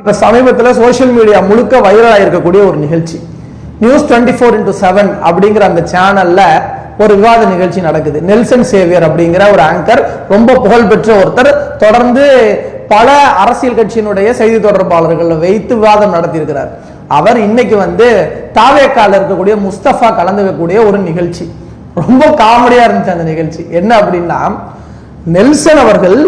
இப்ப சமீபத்தில் social media முழுக்க வைரலாக இருக்கக்கூடிய ஒரு நிகழ்ச்சி. News twenty four into seven அப்படிங்கிற அந்த சேனல்ல ஒரு விவாத நிகழ்ச்சி நடக்குது. நெல்சன் சேவியர் அப்படிங்கிற ஒரு ஆங்கர் ரொம்ப புகழ்பெற்ற ஒருத்தர் தொடர்ந்து பல அரசியல் கட்சியினுடைய செய்தி தொடர்பாளர்களை வைத்து விவாதம் நடத்தியிருக்கிறார். அவர் இன்னைக்கு வந்து தாவேக்கால இருக்கக்கூடிய முஸ்தபா கலந்துக்கக்கூடிய ஒரு நிகழ்ச்சி. ரொம்ப காமெடியா இருந்துச்சு அந்த நிகழ்ச்சி. என்ன அப்படின்னா நெல்சன் அவர்கள்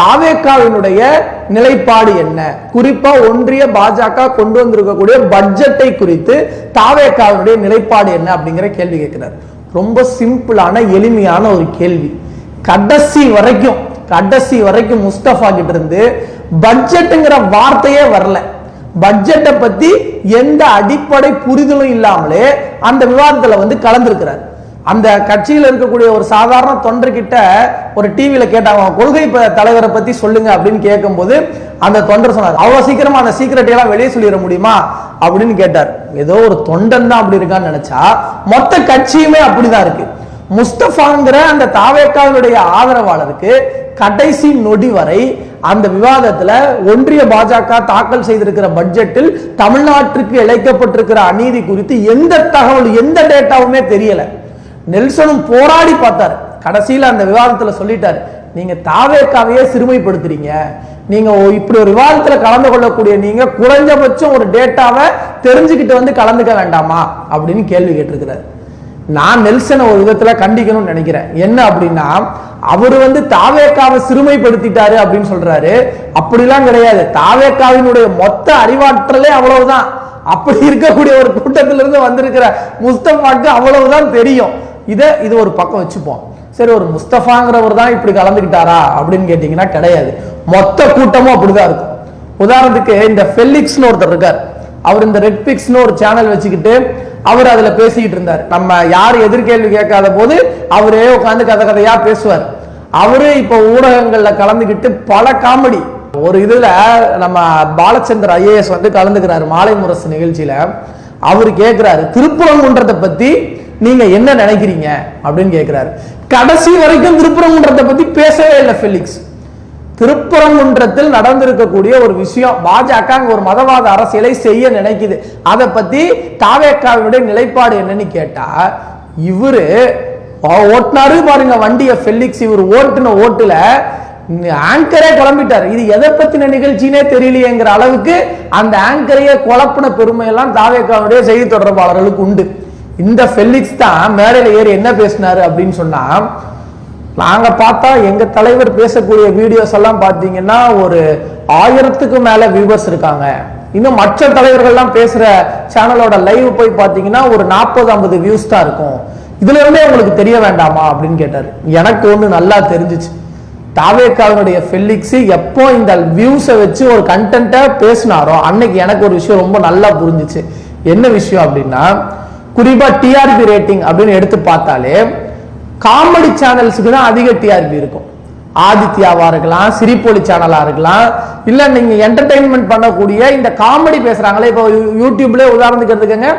தாவேக்காவினுடைய நிலைப்பாடு என்ன? குறிப்பா ஒன்றிய பாஜக கொண்டு வந்திருக்கக்கூடிய பட்ஜெட்டை குறித்து தாவேக்காவினுடைய நிலைப்பாடு என்ன அப்படிங்கிற கேள்வி கேட்கிறார். ரொம்ப சிம்பிளான எளிமையான ஒரு கேள்வி. கடைசி வரைக்கும் கடைசி வரைக்கும் முஸ்தபா கிட்ட இருந்து பட்ஜெட்டுங்கிற வார்த்தையே வரல. பட்ஜெட்டை பத்தி எந்த அடிப்படை புரிதலும் இல்லாமலே அந்த விவாதத்துல வந்து கலந்துருக்கிறார். அந்த கட்சியில் இருக்கக்கூடிய ஒரு சாதாரண தொண்டர்கிட்ட ஒரு டிவியில கேட்டாங்க கொள்கை ப- தலைவரை பத்தி சொல்லுங்க அப்படின்னு கேட்கும்போது அந்த தொண்டர் சொன்னார் அவ்வளவு சீக்கிரமா அந்த சீக்கிரட்டை எல்லாம் வெளியே சொல்லிட முடியுமா? அப்படின்னு கேட்டார். ஏதோ ஒரு தொண்டன் தான் அப்படி இருக்கான்னு நினைச்சா மொத்த கட்சியுமே அப்படிதான் இருக்கு. முஸ்தபாங்கிற அந்த தாவேக்காவினுடைய ஆதரவாளருக்கு கடைசி நொடி வரை அந்த விவாதத்துல ஒன்றிய பாஜக தாக்கல் செய்திருக்கிற பட்ஜெட்டில் தமிழ்நாட்டிற்கு இழைக்கப்பட்டிருக்கிற அநீதி குறித்து எந்த தகவல் எந்த டேட்டாவுமே தெரியலை. நெல்சனும் போராடி பார்த்தார். கடைசியில் அந்த விவாதத்தில் சொல்லிட்டார் நீங்க தாவேக்காவையே சிறுமைப்படுத்துறீங்க. நீங்க இப்படி ஒரு விவாதத்துல கலந்து கொள்ளக்கூடிய நீங்க குறைஞ்சபட்சம் ஒரு டேட்டாவை தெரிஞ்சுக்கிட்டு வந்து கலந்துக்க வேண்டாமா? அப்படின்னு கேள்வி கேட்டிருக்கிறார். நான் நெல்சனை ஒரு விதத்துல கண்டிக்கணும்னு நினைக்கிறேன். என்ன அப்படின்னா அவர் வந்து தாவேக்காவை சிறுமைப்படுத்திட்டாரு அப்படின்னு சொல்றாரு. அப்படிலாம் கிடையாது. தாவேக்காவினுடைய மொத்த அறிவாற்றலே அவ்வளவுதான். அப்படி இருக்கக்கூடிய ஒரு கூட்டத்திலிருந்து வந்திருக்கிற முஸ்தபாக்கு அவ்வளவுதான் தெரியும். இதை இது ஒரு பக்கம் வச்சுப்போம். சரி ஒரு முஸ்தஃபாங்கிறவர் தான் இப்படி கலந்துக்கிட்டாரா அப்படின்னு கேட்டீங்கன்னா கிடையாது. மொத்த கூட்டமும் அப்படிதான் இருக்கும். உதாரணத்துக்கு இந்த ஃபெலிக்ஸ்னு ஒருத்தர் இருக்கார். அவர் இந்த ரெட் பிக்ஸ்னு ஒரு சேனல் வச்சுக்கிட்டு அவர் அதுல பேசிக்கிட்டு இருந்தார். நம்ம யார் எதிர்கேள்வி கேட்காத போது அவரே உட்காந்து கதை கதையா பேசுவார். அவரு இப்ப ஊடகங்கள்ல கலந்துக்கிட்டு பல காமெடி ஒரு இதுல நம்ம பாலச்சந்தர் ஐஏஎஸ் வந்து கலந்துக்கிறாரு மாலை முரசு நிகழ்ச்சியில. அவர் கேட்கிறாரு திருப்புறங்குன்றத்தை பத்தி நீங்க என்ன நினைக்கிறீங்க அப்படின்னு கேட்கிறாரு கடைசி வரைக்கும் திருப்புறங்குன்றத்தை பத்தி பேசவே இல்லை ஃபெலிக்ஸ் திருப்பரங்குன்றத்தில் நடந்திருக்கக்கூடிய ஒரு விஷயம் பாஜக அங்க ஒரு மதவாத அரசியலை செய்ய நினைக்குது. அதை பத்தி தாவேக்காவினுடைய நிலைப்பாடு என்னன்னு கேட்டா இவரு ஓட்டினாரு ஓட்டுனாரு பாருங்க வண்டியை ஃபெலிக்ஸ் இவர் ஓட்டுன ஓட்டுல ஆங்கரே குழம்பிட்டார் இது எதை பத்தின நிகழ்ச்சினே தெரியலையேங்கிற அளவுக்கு அந்த ஆங்கரையே குழப்பின பெருமையெல்லாம் தாவேக்காவுடைய செய்தி தொடர்பாளர்களுக்கு உண்டு. இந்த ஃபெலிக்ஸ் தான் மேடையில் ஏறி என்ன பேசினாரு அப்படின்னு சொன்னா நாங்க பார்த்தா எங்க தலைவர் பேசக்கூடிய வீடியோஸ் எல்லாம் பாத்தீங்கன்னா ஒரு ஆயிரத்துக்கு மேல வியூவர்ஸ் இருக்காங்க. இன்னும் மற்ற தலைவர்கள்லாம் பேசுற சேனலோட லைவ் போய் பாத்தீங்கன்னா ஒரு நாற்பது ஐம்பது வியூஸ் தான் இருக்கும். இதுல இருந்தே உங்களுக்கு தெரிய வேண்டாமா அப்படின்னு கேட்டாரு. எனக்கு ஒண்ணு நல்லா தெரிஞ்சிச்சு. தாவேக்காவினுடைய ஃபெலிக்ஸ் எப்போ இந்த வியூஸை வச்சு ஒரு கண்டென்ட்டை பேசினாரோ அன்னைக்கு எனக்கு ஒரு விஷயம் ரொம்ப நல்லா புரிஞ்சுச்சு. என்ன விஷயம் அப்படின்னா குறிப்பா டிஆர்பி ரேட்டிங் அப்படின்னு எடுத்து பார்த்தாலே காமெடி சேனல்ஸுக்கு தான் அதிக டிஆர்பி இருக்கும். ஆதித்யாவா இருக்கலாம் சிரிப்பொலி சேனலா இருக்கலாம் இல்ல நீங்க என்டர்டைன்மெண்ட் பண்ணக்கூடிய இந்த காமெடி பேசுறாங்களே இப்போ யூடியூப்ல உதாரணத்துக்கு எடுத்துக்கங்க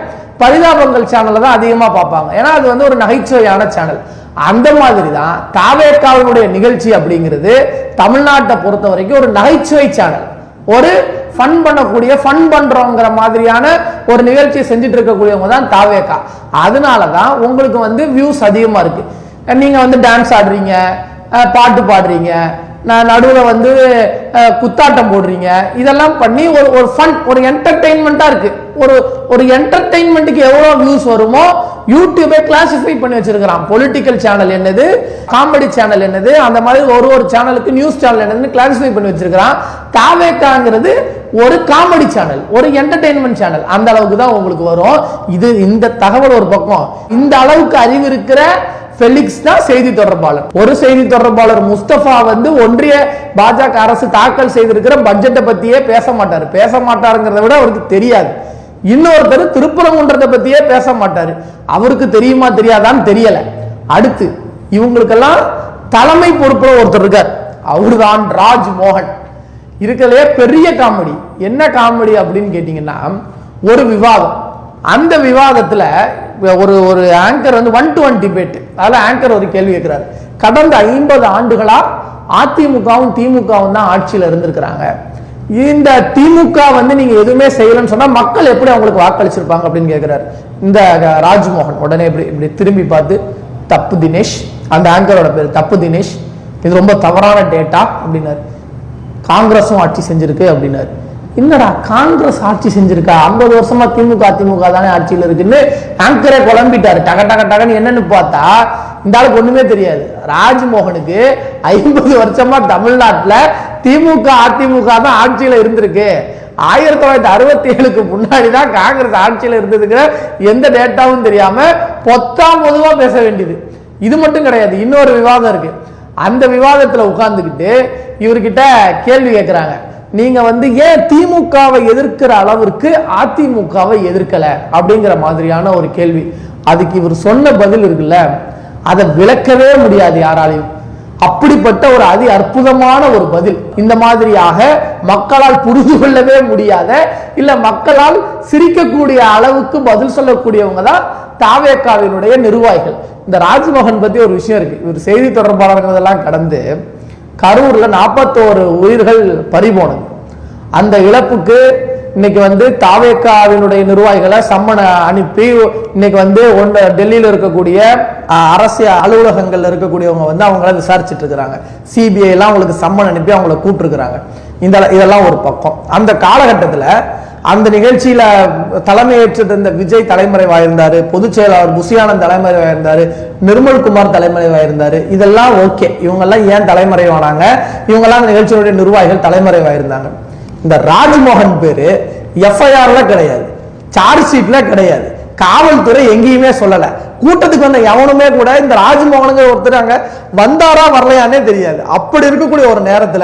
பரிதாபங்கள் சேனல்ல தான் அதிகமா பார்ப்பாங்க. ஏன்னா அது வந்து ஒரு நகைச்சுவையான சேனல் அந்த மாதிரி தான் தாவேக்காவினுடைய நிகழ்ச்சி அப்படிங்கிறது தமிழ்நாட்டை பொறுத்த வரைக்கும் ஒரு நகைச்சுவை சேனல் ஒரு ஃபன் பண்ணக்கூடிய ஃபன் பண்ணுறோங்கிற மாதிரியான ஒரு நிகழ்ச்சியை செஞ்சுட்டு இருக்கக்கூடியவங்க தான் தாவேக்கா. அதனால தான் உங்களுக்கு வந்து வியூஸ் அதிகமாக இருக்குது நீங்கள் வந்து டான்ஸ் ஆடுறீங்க பாட்டு பாடுறீங்க நடுவில் வந்து குத்தாட்டம் போடுறீங்க. இதெல்லாம் பண்ணி ஒரு ஒரு ஃபன் ஒரு என்டர்டெயின்மெண்ட்டாக இருக்குது ஒரு ஒரு என்டர்டெயின்மெண்ட்டுக்கு எவ்வளோ வியூஸ் வருமோ யூடியூபே கிளாசிஃபை பண்ணி வச்சிருக்கிறான். பொலிட்டிக்கல் சேனல் என்னது காமெடி சேனல் என்னது அந்த மாதிரி ஒரு ஒரு சேனலுக்கு நியூஸ் சேனல் என்னதுன்னு கிளாசிஃபை பண்ணி வச்சிருக்கிறான். தாவேக்காங்கிறது ஒரு காமெடி சேனல் ஒரு என்டர்டெயின்மெண்ட் சேனல் அந்த அளவுக்கு தான் உங்களுக்கு வரும். இது இந்த தகவல் ஒரு பக்கம். இந்த அளவுக்கு அறிவு இருக்கிற பெலிக்ஸ் தான் செய்தி தொடர்பாளர். ஒரு செய்தி தொடர்பாளர் முஸ்தபா வந்து ஒன்றிய பாஜக அரசு தாக்கல் செய்திருக்கிற பட்ஜெட்டை பத்தியே பேச மாட்டார். பேச மாட்டாருங்கிறத விட அவருக்கு தெரியாது. இன்னொருத்தர் திருப்பரங்குன்றத்தை பத்தியே பேச மாட்டாரு. அவருக்கு தெரியுமா தெரியாதான்னு தெரியல. அடுத்து இவங்களுக்கெல்லாம் தலைமை பொறுப்புல ஒருத்தர் இருக்கார். அவர்தான் ராஜ் மோகன் இருக்கலையே பெரிய காமெடி. என்ன காமெடி அப்படின்னு கேட்டீங்கன்னா ஒரு விவாதம். அந்த விவாதத்தில் ஒரு ஒரு ஆங்கர் வந்து ஒன் டு ஒன் டிபேட் அதில் ஆங்கர் ஒரு கேள்வி கேட்குறாரு கடந்த ஐம்பது ஆண்டுகளாக அதிமுகவும் திமுகவும் தான் ஆட்சியில் இருந்திருக்கிறாங்க. இந்த திமுக வந்து நீங்கள் எதுவுமே செய்யலன்னு சொன்னால் மக்கள் எப்படி அவங்களுக்கு வாக்களிச்சிருப்பாங்க அப்படின்னு கேட்குறாரு இந்த ராஜ்மோகன் உடனே இப்படி இப்படி திரும்பி பார்த்து தப்பு தினேஷ். அந்த ஆங்கரோட பேர் தப்பு தினேஷ். இது ரொம்ப தவறான டேட்டா அப்படின்னாரு. காங்கிரஸும் ஆட்சி செஞ்சிருக்கு அப்படின்னாரு. என்னடா காங்கிரஸ் ஆட்சி செஞ்சிருக்கா? ஐம்பது வருஷமா திமுக திமுக தானே ஆட்சியில் இருக்குன்னு ஆங்கரே குழம்பிட்டாரு. டக டக டகன்னு என்னன்னு பார்த்தா இந்த ஆளுக்கு ஒண்ணுமே தெரியாது. ராஜ்மோகனுக்கு ஐம்பது வருஷமா தமிழ்நாட்டில் திமுக அதிமுக தான் ஆட்சியில் இருந்திருக்கு. ஆயிரத்தி தொள்ளாயிரத்தி அறுபத்தி ஏழுக்கு முன்னாடி தான் காங்கிரஸ் ஆட்சியில் இருந்ததுங்கிற எந்த டேட்டாவும் தெரியாம பொத்தாம் பொதுவாக பேச வேண்டியது. இது மட்டும் கிடையாது இன்னொரு விவாதம் இருக்கு. அந்த விவாதத்தில் உட்கார்ந்துக்கிட்டு இவர்கிட்ட கேள்வி கேட்குறாங்க நீங்க வந்து ஏன் திமுகவை எதிர்க்கிற அளவிற்கு அதிமுகவை எதிர்க்கல? அப்படிங்கிற மாதிரியான ஒரு கேள்வி. அதுக்கு இவர் சொன்ன பதில் இருக்குல்ல அதை விளக்கவே முடியாது யாராலையும். அப்படிப்பட்ட ஒரு அதி அற்புதமான ஒரு பதில். இந்த மாதிரியாக மக்களால் புரிந்து கொள்ளவே முடியாத இல்ல மக்களால் சிரிக்கக்கூடிய அளவுக்கு பதில் சொல்லக்கூடியவங்க தான் தாவேக்காவினுடைய நிர்வாகிகள். இந்த ராஜ்மோகன் பத்தி ஒரு விஷயம் இருக்கு. இவர் செய்தி தொடர்பாளர்களெல்லாம் கடந்து கரூரில் நாற்பத்தோரு உயிர்கள் பறிபோனது. அந்த இழப்புக்கு இன்னைக்கு வந்து தாவேக்காவினுடைய நிர்வாகிகளை சம்மனை அனுப்பி இன்னைக்கு வந்து ஒன்று டெல்லியில் இருக்கக்கூடிய அரசு அரசியல் அலுவலகங்கள்ல இருக்கக்கூடியவங்க வந்து அவங்கள விசாரிச்சுட்டு இருக்கிறாங்க. சிபிஐ எல்லாம் அவங்களுக்கு சம்மன் அனுப்பி அவங்கள கூப்பிட்டுருக்குறாங்க. இந்த இதெல்லாம் ஒரு பக்கம். அந்த காலகட்டத்தில் அந்த நிகழ்ச்சியில தலைமையேற்றது இந்த விஜய் தலைமறைவாயிருந்தாரு பொதுச் செயலாளர் புசியானந்த் தலைமறைவாயிருந்தாரு நிர்மல்குமார் தலைமறைவாயிருந்தாரு இதெல்லாம் ஓகே. இவங்கெல்லாம் ஏன் தலைமறைவானாங்க? இவங்கெல்லாம் அந்த நிகழ்ச்சியினுடைய நிர்வாகிகள் தலைமறைவாயிருந்தாங்க. இந்த ராஜ்மோகன் பேரு எஃப்ஐஆர்ல கிடையாது. சார்ஜ் ஷீட்ல கிடையாது. காவல்துறை எங்கேயுமே சொல்லல. கூட்டத்துக்கு வந்த எவனுமே கூட இந்த ராஜ்மோகனுங்க ஒருத்தர் அங்க வந்தாரா வரலையானே தெரியாது. அப்படி இருக்கக்கூடிய ஒரு நேரத்துல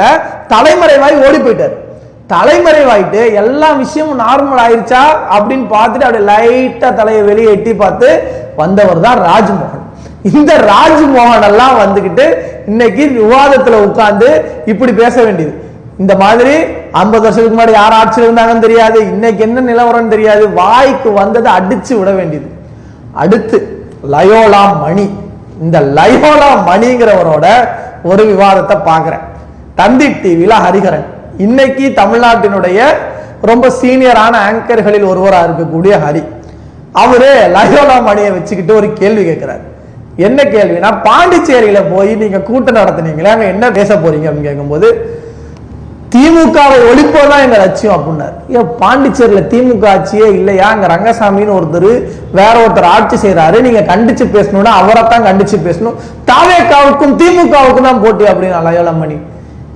தலைமறைவாய் ஓடி போயிட்டாரு. தலைமறைவாயிட்டு எல்லா விஷயமும் நார்மல் ஆயிருச்சா அப்படின்னு பார்த்துட்டு அப்படியே லைட்டா தலையை வெளியே எட்டி பார்த்து வந்தவர் தான் ராஜ்மோகன். இந்த ராஜ்மோகன் எல்லாம் வந்துக்கிட்டு இன்னைக்கு விவாதத்துல உட்கார்ந்து இப்படி பேச வேண்டியது. இந்த மாதிரி ஐம்பது வருஷத்துக்கு முன்னாடி யார் ஆட்சியில் இருந்தாங்கன்னு தெரியாது. இன்னைக்கு என்ன நிலவரம்னு தெரியாது. வாய்க்கு வந்ததை அடிச்சு விட வேண்டியது. அடுத்து லயோலா மணி. இந்த லயோலா மணிங்கிறவரோட ஒரு விவாதத்தை பார்க்குறேன். தந்தி டிவியில் ஹரிஹரன். இன்னைக்கு தமிழ்நாட்டினுடைய ரொம்ப சீனியரான ஆங்கர்களில் ஒருவரா இருக்கக்கூடிய ஹரி. அவரு லயோலா மணியை வச்சுக்கிட்டு ஒரு கேள்வி கேட்கிறார். என்ன கேள்வினா பாண்டிச்சேரியில போய் நீங்க கூட்டம் நடத்துனீங்களே அங்க என்ன பேச போறீங்க அப்படின்னு கேட்கும்போது திமுகவை ஒழிப்போதான் எங்கள் லட்சியம் அப்படின்னார். ஏன் பாண்டிச்சேரியில் திமுக ஆட்சியே இல்லையா? அங்கே ரங்கசாமின்னு ஒருத்தர் வேற ஒருத்தர் ஆட்சி செய்கிறாரு நீங்க கண்டிச்சு பேசணும்னா அவரை தான் கண்டிச்சு பேசணும். தாவேக்காவுக்கும் திமுகவுக்கும் தான் போட்டி அப்படின்னு லயோலமணி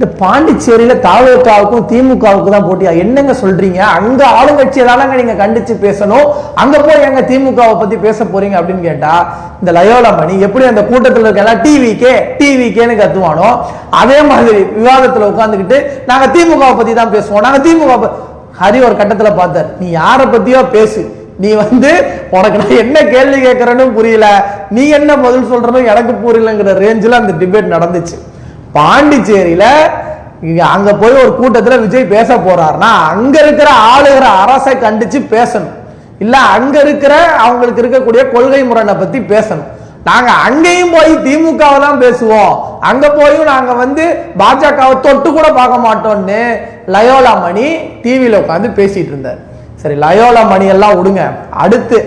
இந்த பாண்டிச்சேரியில தாவேக்காவுக்கும் திமுகவுக்கும் தான் போட்டியா? என்னங்க சொல்றீங்க? அங்க ஆளுங்கட்சியை தானங்க நீங்க கண்டிச்சு பேசணும். அங்க போய் எங்க திமுகவை பத்தி பேச போறீங்க அப்படின்னு கேட்டா இந்த லயோலமணி எப்படி அந்த கூட்டத்தில் இருக்க டிவிக்கே டிவிக்கேன்னு கத்துவானோ? அதே மாதிரி விவாதத்துல உட்காந்துக்கிட்டு நாங்க திமுகவை பத்தி தான் பேசுவோம். நாங்க திமுக ஹரி ஒரு கட்டத்துல பார்த்தார். நீ யாரை பத்தியோ பேசு. நீ வந்து உனக்கு நான் என்ன கேள்வி கேட்கறேன்னு புரியல. நீ என்ன பதில் சொல்றனும் எனக்கு புரியலங்கிற ரேஞ்சில் அந்த டிபேட் நடந்துச்சு. பாண்டிச்சேரியில அங்க போய் ஒரு கூட்டத்துல விஜய் பேச போறாருன்னா அங்க இருக்கிற ஆளுகிற அரசை கண்டிச்சு பேசணும். இல்ல அங்க இருக்கிற அவங்களுக்கு இருக்கக்கூடிய கொள்கை முரணை பத்தி பேசணும். நாங்க அங்கேயும் போய் திமுகவை தான் பேசுவோம். அங்க போயும் நாங்க வந்து பாஜகவை தொட்டு கூட பார்க்க மாட்டோம்னு லயோலா மணி டிவியில உட்காந்து பேசிட்டு இருந்தார். சரி லயோலா மணி எல்லாம் விடுங்க. அடுத்து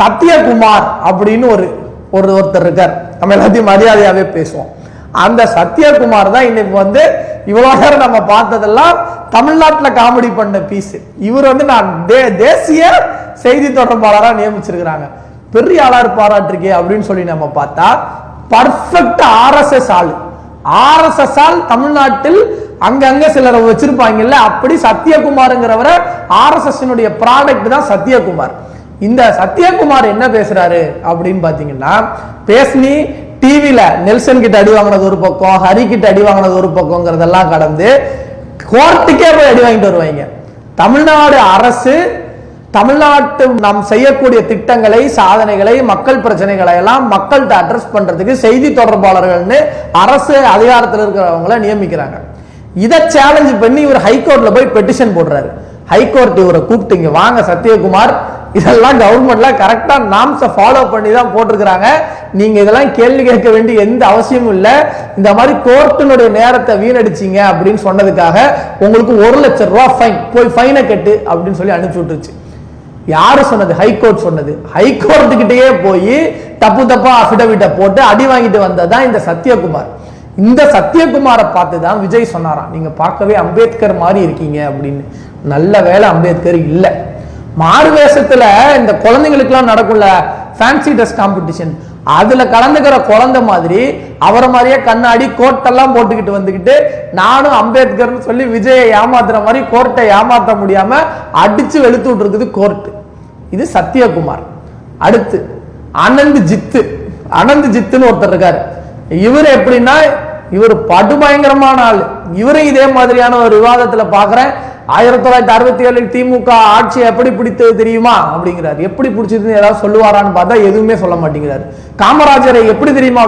சத்யகுமார் அப்படின்னு ஒரு ஒரு ஒருத்தர் இருக்கார். நம்ம எல்லாத்தையும் மரியாதையாவே பேசுவோம். அந்த சத்யகுமார் தான் இன்னைக்கு வந்து இவ்வளோ நேரம் நம்ம பார்த்ததெல்லாம் தமிழ்நாட்டில் காமெடி பண்ண பீஸ் இவர் வந்து நான் தே- தேசிய செய்தி தொடர்பாளராக நியமிச்சிருக்கிறாங்க. பெரிய ஆளார் பாராட்டிருக்கே அப்படின்னு சொல்லி நம்ம பார்த்தா பர்ஃபெக்ட் ஆர்எஸ்எஸ் ஆள். ஆர்எஸ்எஸ் ஆல் தமிழ்நாட்டில் அங்கங்க சிலரை வச்சிருப்பாங்கல்ல அப்படி சத்யகுமாருங்கிறவரை ஆர்எஸ்எஸ்னுடைய ப்ராடக்ட் தான் சத்யகுமார். இந்த சத்யகுமார் என்ன பேசுறாரு அப்படின்னு பாத்தீங்கன்னா பேஸ்னி டிவியில நெல்சன் கிட்ட அடி வாங்கினது ஒரு பக்கம் ஹரி கிட்ட அடி வாங்கினது ஒரு பக்கம்ங்கிறதெல்லாம் கடந்து கோர்ட்டுக்கே போய் அடி வாங்கிட்டு வருவாங்க. தமிழ்நாடு அரசு தமிழ்நாட்டு நாம் செய்யக்கூடிய திட்டங்களை சாதனைகளை மக்கள் பிரச்சனைகளை எல்லாம் மக்கள்கிட்ட அட்ரஸ் பண்றதுக்கு செய்தி தொடர்பாளர்கள்னு அரசு அதிகாரத்தில் இருக்கிறவங்கள நியமிக்கிறாங்க. இதை சேலஞ்சு பண்ணி இவர் ஹைகோர்ட்ல போய் பெட்டிஷன் போடுறாரு. ஹைகோர்ட் இவரை கூப்பிட்டு இங்க வாங்க சத்யகுமார். இதெல்லாம் கவர்மெண்ட்லாம் கரெக்டாக நாம்ஸை ஃபாலோ பண்ணி தான் போட்டிருக்கிறாங்க. நீங்கள் இதெல்லாம் கேள்வி கேட்க வேண்டிய எந்த அவசியமும் இல்லை. இந்த மாதிரி கோர்ட்டினுடைய நேரத்தை வீணடிச்சீங்க அப்படின்னு சொன்னதுக்காக உங்களுக்கு ஒரு லட்சம் ரூபா ஃபைன் போய் ஃபைனை கட்டு அப்படின்னு சொல்லி அனுப்பிச்சு விட்டுருச்சு. யாரு சொன்னது? ஹைகோர்ட் சொன்னது. ஹைகோர்ட் கிட்டயே போய் தப்பு தப்பா அபிடவிட்டை போட்டு அடி வாங்கிட்டு வந்ததான் இந்த சத்யகுமார். இந்த சத்யகுமாரை பார்த்து தான் விஜய் சொன்னாராம். நீங்க பார்க்கவே அம்பேத்கர் மாதிரி இருக்கீங்க அப்படின்னு. நல்ல வேலை அம்பேத்கர் இல்லை. மாறு வேஷத்துல இந்த குழந்தைங்களுக்குலாம் நடக்கும்ல ஃபேன்சி ட்ரெஸ் காம்படிஷன் அதுல கலந்துக்கிற குழந்தை மாதிரி அவரை மாதிரியே கண்ணாடி கோட்டெல்லாம் போட்டுக்கிட்டு வந்துக்கிட்டு நானும் அம்பேத்கர்னு சொல்லி விஜயை ஏமாத்துற மாதிரி கோர்ட்டை ஏமாத்த முடியாம அடிச்சு வெளுத்து விட்டுருக்குது கோர்ட்டு இது சத்யகுமார். அடுத்து அனந்த் ஜித்து. அனந்த் ஜித்துன்னு ஒருத்தர் இருக்காரு. இவர் எப்படின்னா இவர் படுபயங்கரமான ஆள். இவரும் இதே மாதிரியான ஒரு விவாதத்தில் பார்க்குறேன். ஆயிரத்தி தொள்ளாயிரத்தி அறுபத்தி ஏழில் திமுக ஆட்சி எப்படி பிடித்தது தெரியுமா? அப்படிங்கிறார். எப்படி பிடிச்சதுன்னு ஏதாவது சொல்லுவாரான்னு பார்த்தா எதுவுமே சொல்ல மாட்டேங்கிறாரு. காமராஜரை எப்படி தெரியுமா?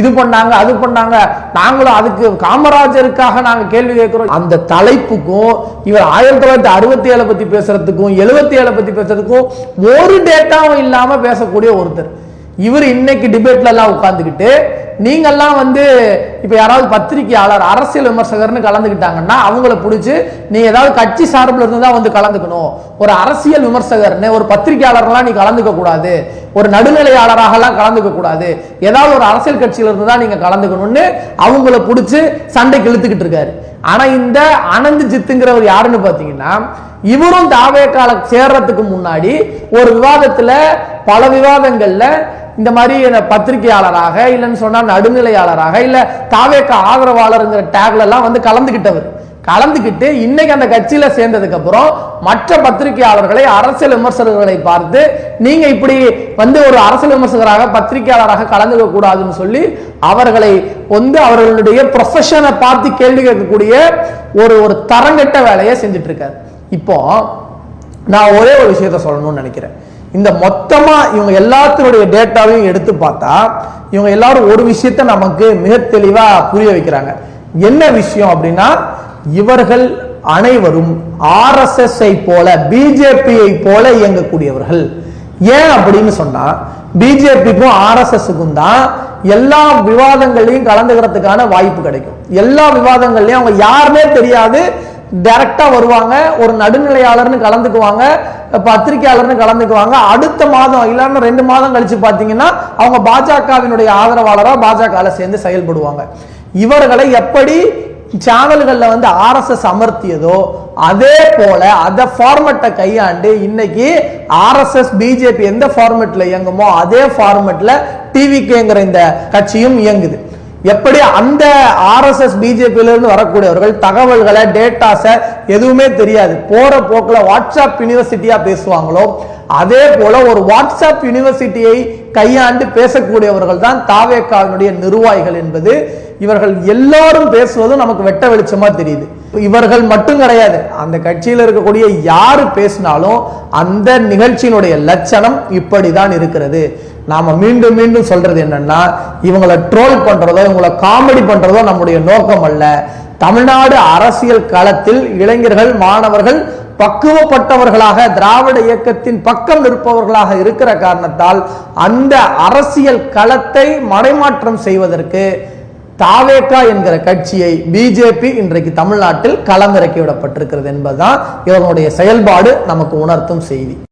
இது பண்ணாங்க அது பண்ணாங்க. நாங்களும் அதுக்கு காமராஜருக்காக நாங்கள் கேள்வி கேட்குறோம். அந்த தலைப்புக்கும் இவர் ஆயிரத்தி தொள்ளாயிரத்தி அறுபத்தி ஏழை பற்றி பேசுறதுக்கும் எழுபத்தி ஏழை பற்றி பேசுறதுக்கும் ஒரு டேட்டாவும் இல்லாமல் பேசக்கூடிய ஒருத்தர். இவர் இன்னைக்கு டிபேட்ல எல்லாம் உட்கார்ந்துக்கிட்டு நீங்கெல்லாம் வந்து இப்போ யாராவது பத்திரிகையாளர் அரசியல் விமர்சகர்னு கலந்துக்கிட்டாங்கன்னா அவங்கள பிடிச்சி நீ ஏதாவது கட்சி சார்பில் இருந்து தான் வந்து கலந்துக்கணும். ஒரு அரசியல் விமர்சகர்னு ஒரு பத்திரிகையாளர்லாம் நீ கலந்துக்க கூடாது. ஒரு நடுநிலையாளராகலாம் கலந்துக்க கூடாது. ஏதாவது ஒரு அரசியல் கட்சியில இருந்து தான் நீங்க கலந்துக்கணும்னு அவங்கள பிடிச்சி சண்டைக்கு இழுத்துக்கிட்டு இருக்காரு. ஆனா இந்த அனந்த் ஜித்துங்கிறவர் யாருன்னு பாத்தீங்கன்னா இவரும் தாவேக்கால சேர்றதுக்கு முன்னாடி ஒரு விவாதத்துல பல விவாதங்கள்ல இந்த மாதிரி பத்திரிகையாளராக இல்லைன்னு சொன்னால் நடுநிலையாளராக இல்லை தாவேக்க ஆதரவாளருங்கிற டேக்ல எல்லாம் வந்து கலந்துக்கிட்டவர் கலந்துக்கிட்டு இன்னைக்கு அந்த கட்சியில சேர்ந்ததுக்கு அப்புறம் மற்ற பத்திரிகையாளர்களை அரசியல் விமர்சகர்களை பார்த்து நீங்க இப்படி வந்து ஒரு அரசியல் விமர்சகராக பத்திரிகையாளராக கலந்துக்க கூடாதுன்னு சொல்லி அவர்களை வந்து அவர்களுடைய ப்ரொஃபஷனை பார்த்து கேள்வி கேட்கக்கூடிய ஒரு ஒரு தரங்கட்ட வேலையை செஞ்சுட்டு இருக்காரு. இப்போ நான் ஒரே ஒரு விஷயத்த சொல்லணும்னு நினைக்கிறேன். இந்த மொத்தமா இவங்க எல்லாத்தினுடைய டேட்டாவையும் எடுத்து பார்த்தா இவங்க எல்லாரும் ஒரு விஷயத்த நமக்கு மிக தெளிவா புரிய வைக்கிறாங்க. என்ன விஷயம் அப்படின்னா இவர்கள் அனைவரும் ஆர்எஸ்எஸ் போல பிஜேபியை போல இயங்கக்கூடியவர்கள். ஏன் அப்படின்னு சொன்னா பிஜேபிக்கும் ஆர்எஸ்எஸ்க்கும் தான் எல்லா விவாதங்களையும் கலந்துக்கிறதுக்கான வாய்ப்பு கிடைக்கும். எல்லா விவாதங்கள்லயும் அவங்க யாருமே தெரியாது டைரக்டா வருவாங்க ஒரு நடுநிலையாளர்னு கலந்துக்குவாங்க பத்திரிகையாளர்னு கலந்துக்குவாங்க. அடுத்த மாதம் இல்லைன்னா ரெண்டு மாதம் கழிச்சு பார்த்தீங்கன்னா அவங்க பாஜகவினுடைய ஆதரவாளராக பாஜக சேர்ந்து செயல்படுவாங்க. இவர்களை எப்படி சேனல்கள்ல வந்து ஆர்எஸ்எஸ் அமர்த்தியதோ அதே போல அதை ஃபார்மெட்டை கையாண்டு இன்னைக்கு ஆர்எஸ்எஸ் பிஜேபி எந்த ஃபார்மெட்ல இயங்குமோ அதே ஃபார்மெட்ல டிவிகேங்கிற இந்த கட்சியும் இயங்குது. எப்படி அந்த ஆர்எஸ்எஸ் பிஜேபியில இருந்து வரக்கூடியவர்கள் தகவல்களை டேட்டாஸை எதுவுமே தெரியாது. போற போக்கில் வாட்ஸ்அப் யூனிவர்சிட்டியா பேசுவாங்களோ அதே போல ஒரு வாட்ஸ்அப் யூனிவர்சிட்டியை கையாண்டு பேசக்கூடியவர்கள் தான் தாவேக்காவினுடைய நிர்வாகிகள் என்பது இவர்கள் எல்லாரும் பேசுவதும் நமக்கு வெட்ட வெளிச்சமா தெரியுது. இவர்கள் மட்டும் கிடையாது. அந்த கட்சியில் இருக்கக்கூடிய யாரு பேசினாலும் அந்த நிகழ்ச்சியினுடைய லட்சணம் இப்படிதான் இருக்கிறது. நாம மீண்டும் மீண்டும் சொல்றது என்னன்னா இவங்களை ட்ரோல் பண்றதோ இவங்களை காமெடி பண்றதோ நம்முடைய நோக்கம் அல்ல. தமிழ்நாடு அரசியல் களத்தில் இளைஞர்கள் மாணவர்கள் பக்குவப்பட்டவர்களாக திராவிட இயக்கத்தின் பக்கம் நிற்பவர்களாக இருக்கிற காரணத்தால் அந்த அரசியல் களத்தை மடைமாற்றம் செய்வதற்கு தாவேக்கா என்கிற கட்சியை பிஜேபி இன்றைக்கு தமிழ்நாட்டில் களமிறக்கி விடப்பட்டிருக்கிறது என்பதுதான் இவர்களுடைய செயல்பாடு நமக்கு உணர்த்தும் செய்தி.